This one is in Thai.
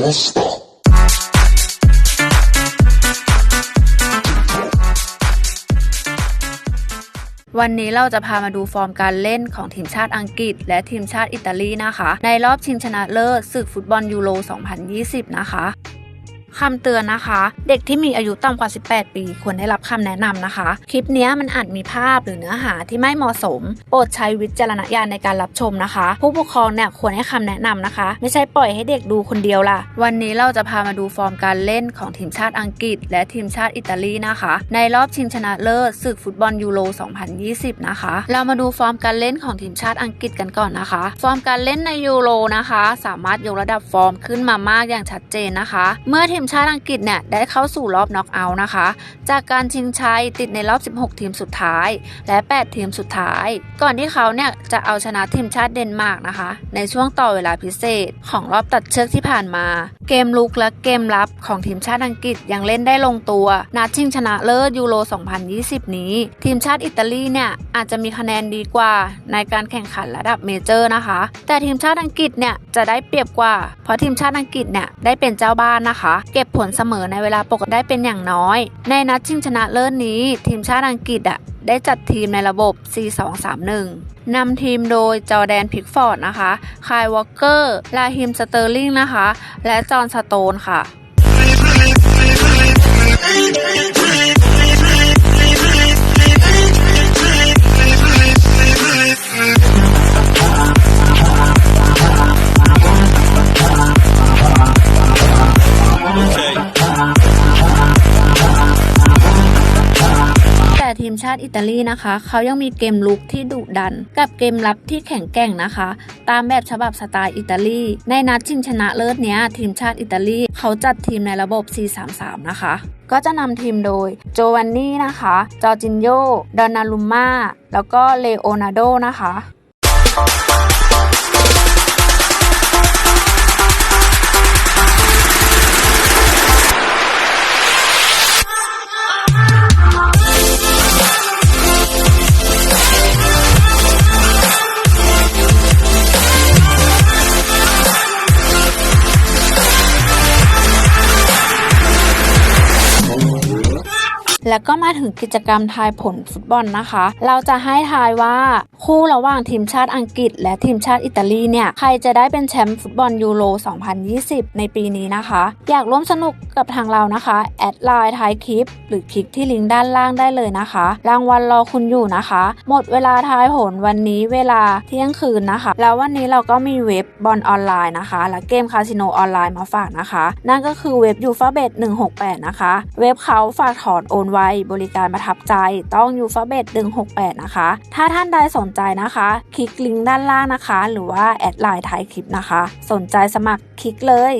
Monster. วันนี้เราจะพามาดูฟอร์มการเล่นของทีมชาติอังกฤษ และทีมชาติอิตาลีนะคะ ในรอบชิงชนะเลิศศึกฟุตบอลยูโร 2020 นะคะ คำเตือนนะคะ เด็กที่มีอายุต่ำกว่า 18 ปี ควรได้รับคำแนะนำนะคะ คลิปนี้มันอาจมีภาพหรือเนื้อหาที่ไม่เหมาะสม โปรดใช้วิจารณญาณในการรับชมนะคะ ผู้ปกครองเนี่ยควรให้คำแนะนำนะคะ ไม่ใช่ปล่อยให้เด็กดูคนเดียวล่ะ วันนี้เราจะพามาดูฟอร์มการเล่นของทีมชาติอังกฤษ และทีมชาติอิตาลีนะคะ ในรอบชิงชนะเลิศศึกฟุตบอลยูโร 2020 นะคะ เรามาดูฟอร์มการเล่นของทีมชาติอังกฤษกันก่อนนะคะ ฟอร์มการเล่นในยูโรนะคะ สามารถยกระดับฟอร์มขึ้นมามากอย่างชัดเจนนะคะ เมื่อทีมชาติอังกฤษเนี่ยได้เข้าสู่รอบน็อกเอาท์นะคะ จากการชิงชัยติดในรอบ 16 ทีมสุดท้าย และ 8 ทีมสุดท้าย ก่อนที่เขาเนี่ยจะเอาชนะทีมชาติเดนมาร์กนะคะ ในช่วงต่อเวลาพิเศษของรอบตัดเชือกที่ผ่านมา เกมลุกและเกมรับของทีมชาติอังกฤษยังเล่นได้ลงตัวนัดชิงชนะเลิศยูโร 2020 นี้ ทีมชาติอิตาลีเนี่ยอาจจะมีคะแนนดีกว่าในการแข่งขันระดับเมเจอร์นะคะ แต่ทีมชาติอังกฤษเนี่ยจะได้เปรียบกว่า เพราะทีมชาติอังกฤษเนี่ยได้เป็นเจ้าบ้านนะคะเก็บผลเสมอในเวลาปกติได้เป็นอย่างน้อย ในนัดชิงชนะเลิศนี้ ทีมชาติอังกฤษอะได้จัดทีมในระบบ 4-2-3-1 นำทีมโดยจอแดนพิกฟอร์ดนะคะ คายวอลเกอร์ ลาฮิมสเตอร์ลิงนะคะ และจอห์นสโตนค่ะ ทีมชาติอิตาลีนะคะ เขายังมีเกมลุกที่ดุดัน กับเกมรับที่แข็งแกร่งนะคะ ตามแบบฉบับสไตล์อิตาลี ในนัดชิงชนะเลิศเนี้ยทีมชาติอิตาลี เขาจัดทีมในระบบ 4-3-3 นะคะก็จะนำทีมโดยโจวันนี่นะคะ จอจินโย ดอนนาลุมมาแล้วก็เลโอนาร์โดนะคะ แล้วก็มาถึงกิจกรรมทายผลฟุตบอลนะคะ เราจะให้ทายว่าคู่ระหว่างทีมชาติอังกฤษ และทีมชาติอิตาลีเนี่ยใครจะได้เป็นแชมป์ฟุตบอลยูโร 2020 ในปีนี้นะคะ อยากร่วมสนุกกับทางเรานะคะ แอดไลน์ท้ายคลิป หรือคลิกที่ลิงก์ด้านล่างได้เลยนะคะ รางวัลรอคุณอยู่นะคะ หมดเวลาทายผลวันนี้เวลาเที่ยงคืนนะคะ แล้ววันนี้เราก็มีเว็บบอลออนไลน์นะคะ และเกมคาสิโนออนไลน์มาฝากนะคะ นั่นก็คือเว็บยูฟาเบต168 นะคะ เว็บเขาฝากถอนโอนไวบริการประทับใจต้องยูฟาเบต168 นะคะ ถ้าท่านใดสนใจนะคะ คลิกลิงก์ด้านล่างนะคะ หรือว่าแอดไลน์ท้ายคลิปนะคะ สนใจสมัครคลิกเลย